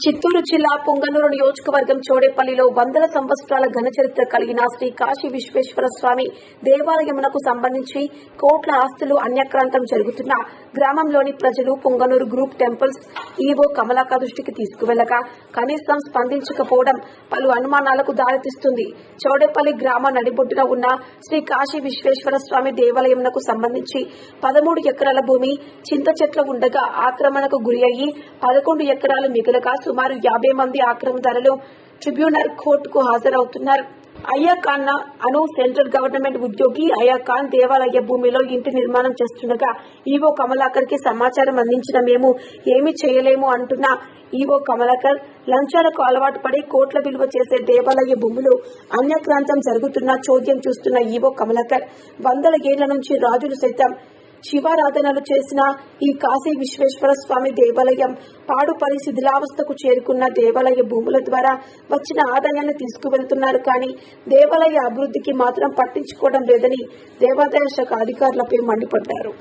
చిత్తూరు జిల్లా పొంగనూరు నియోజకవర్గం చోడేపల్లిలో వందల సంవత్సరాల ఘనచరిత్ర కలిగిన శ్రీ కాశీ విశ్వేశ్వర స్వామి దేవాలయమునకు సంబంధించి కోట్ల ఆస్తులు అన్యక్రాంతం జరుగుతున్న గ్రామంలోని ప్రజలు పొంగనూరు గ్రూప్ టెంపుల్స్ ఈవో కమలాక దృష్టికి తీసుకువెళ్ళగా కనీసం స్పందించకపోవడం పలు అనుమానాలకు దారితీస్తుంది. చౌడేపల్లి గ్రామ నడిబొడ్డున ఉన్న శ్రీ కాశీ విశ్వేశ్వర స్వామి దేవాలయమునకు సంబంధించి పదమూడు ఎకరాల భూమి చింత చెట్లు ఉండగా ఆక్రమణకు గురి అయ్యి పదకొండు ఎకరాలు మిగులగా సుమారు యాభై మంది ఆక్రమణదారులు ట్రిబ్యునల్ కోర్టుకు హాజరవుతున్నారు. అయ్యా ఖాన్ అను సెంట్రల్ గవర్నమెంట్ ఉద్యోగి అయ్యా ఖాన్ దేవాలయ భూమిలో ఇంటి నిర్మాణం చేస్తుండగా ఈవో కమలాకర్కి సమాచారం అందించిన మేము ఏమీ చేయలేము అంటున్న ఈవో కమలాకర్ లంచాలకు అలవాటు పడి కోట్ల విలువ చేసే దేవాలయ భూములు అన్యక్రాంతం జరుగుతున్న చోద్యం చూస్తున్న ఈవో కమలాకర్ వందల ఏళ్ళ నుంచి రాజులు సైతం శివారాధనలు చేసిన ఈ కాశీ విశ్వేశ్వర స్వామి దేవాలయం పాడుపడి శిథిలావస్థకు చేరుకున్న దేవాలయ భూముల ద్వారా వచ్చిన ఆదాయాన్ని తీసుకువెళ్తున్నారు. కానీ దేవాలయ అభివృద్ధికి మాత్రం పట్టించుకోవడం లేదని దేవాదాయ శాఖ అధికారులపై మండిపడ్డారు.